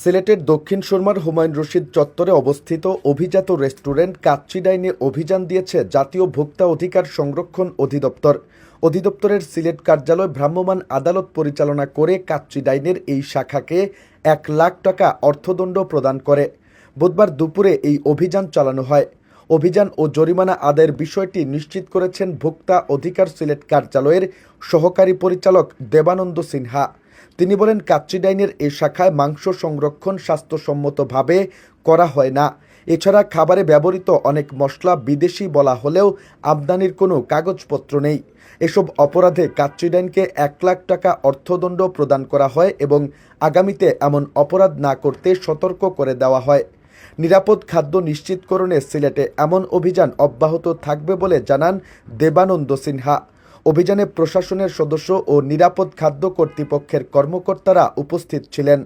সিলেটের দক্ষিণ সুরমার হুমায়ুন রশিদ চত্বরে অবস্থিত অভিজাত রেস্টুরেন্ট কাচ্চি ডাইনে অভিযান দিয়েছে জাতীয় ভোক্তা অধিকার সংরক্ষণ অধিদপ্তর। অধিদপ্তরের সিলেট কার্যালয় ভ্রাম্যমাণ আদালত পরিচালনা করে কাচ্চি ডাইনের এই শাখাকে এক লাখ টাকা অর্থদণ্ড প্রদান করে। বুধবার দুপুরে এই অভিযান চালানো হয়। অভিযান ও জরিমানা আদায়ের বিষয়টি নিশ্চিত করেছেন ভোক্তা অধিকার সিলেট কার্যালয়ের সহকারী পরিচালক দেবানন্দ সিনহা। তিনি বলেন, কাচ্চি ডাইনের এই শাখায় মাংস সংরক্ষণ স্বাস্থ্যসম্মতভাবে করা হয় না। এছাড়া খাবারে ব্যবহৃত অনেক মশলা বিদেশি বলা হলেও আমদানির কোনো কাগজপত্র নেই। এসব অপরাধে কাচ্চি ডাইনকে এক লাখ টাকা অর্থদণ্ড প্রদান করা হয় এবং আগামীতে এমন অপরাধ না করতে সতর্ক করে দেওয়া হয়। নিরাপদ খাদ্য নিশ্চিতকরণে সিলেটে এমন অভিযান অব্যাহত থাকবে বলে জানান দেবানন্দ সিনহা। অভিযানে প্রশাসনের সদস্য ও নিরাপদ খাদ্য কর্তৃপক্ষের কর্মকর্তারা উপস্থিত ছিলেন।